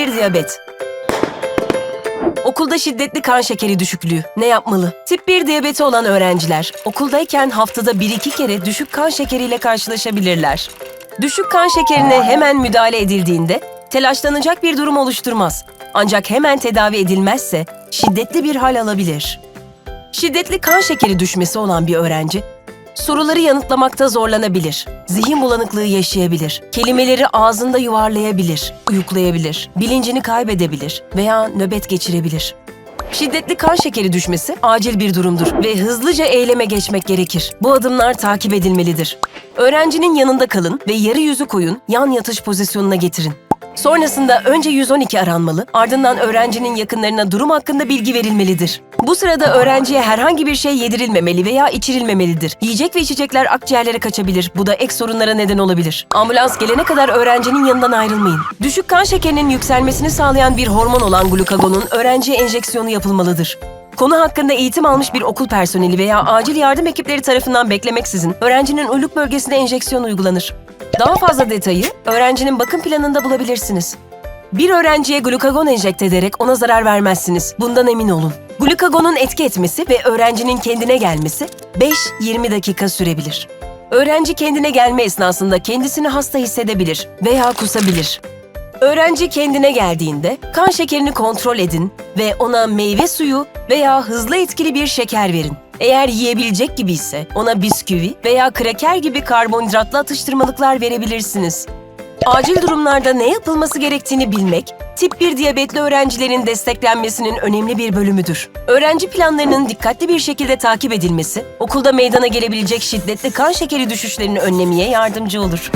1 diyabet. Okulda şiddetli kan şekeri düşüklüğü. Ne yapmalı? Tip 1 diyabeti olan öğrenciler okuldayken haftada 1-2 kere düşük kan şekeriyle karşılaşabilirler. Düşük kan şekerine hemen müdahale edildiğinde telaşlanacak bir durum oluşturmaz. Ancak hemen tedavi edilmezse şiddetli bir hal alabilir. Şiddetli kan şekeri düşmesi olan bir öğrenci soruları yanıtlamakta zorlanabilir. Zihin bulanıklığı yaşayabilir. Kelimeleri ağzında yuvarlayabilir, uyuklayabilir, bilincini kaybedebilir veya nöbet geçirebilir. Şiddetli kan şekeri düşmesi acil bir durumdur ve hızlıca eyleme geçmek gerekir. Bu adımlar takip edilmelidir. Öğrencinin yanında kalın ve yarı yüzü koyun, yan yatış pozisyonuna getirin. Sonrasında önce 112 aranmalı, ardından öğrencinin yakınlarına durum hakkında bilgi verilmelidir. Bu sırada öğrenciye herhangi bir şey yedirilmemeli veya içirilmemelidir. Yiyecek ve içecekler akciğerlere kaçabilir. Bu da ek sorunlara neden olabilir. Ambulans gelene kadar öğrencinin yanından ayrılmayın. Düşük kan şekerinin yükselmesini sağlayan bir hormon olan glukagonun öğrenciye enjeksiyonu yapılmalıdır. Konu hakkında eğitim almış bir okul personeli veya acil yardım ekipleri tarafından beklemeksizin öğrencinin uyluk bölgesine enjeksiyon uygulanır. Daha fazla detayı öğrencinin bakım planında bulabilirsiniz. Bir öğrenciye glukagon enjekte ederek ona zarar vermezsiniz. Bundan emin olun. Glukagonun etki etmesi ve öğrencinin kendine gelmesi 5-20 dakika sürebilir. Öğrenci kendine gelme esnasında kendisini hasta hissedebilir veya kusabilir. Öğrenci kendine geldiğinde kan şekerini kontrol edin ve ona meyve suyu veya hızlı etkili bir şeker verin. Eğer yiyebilecek gibi ise ona bisküvi veya kraker gibi karbonhidratlı atıştırmalıklar verebilirsiniz. Acil durumlarda ne yapılması gerektiğini bilmek, tip 1 diyabetli öğrencilerin desteklenmesinin önemli bir bölümüdür. Öğrenci planlarının dikkatli bir şekilde takip edilmesi, okulda meydana gelebilecek şiddetli kan şekeri düşüşlerini önlemeye yardımcı olur.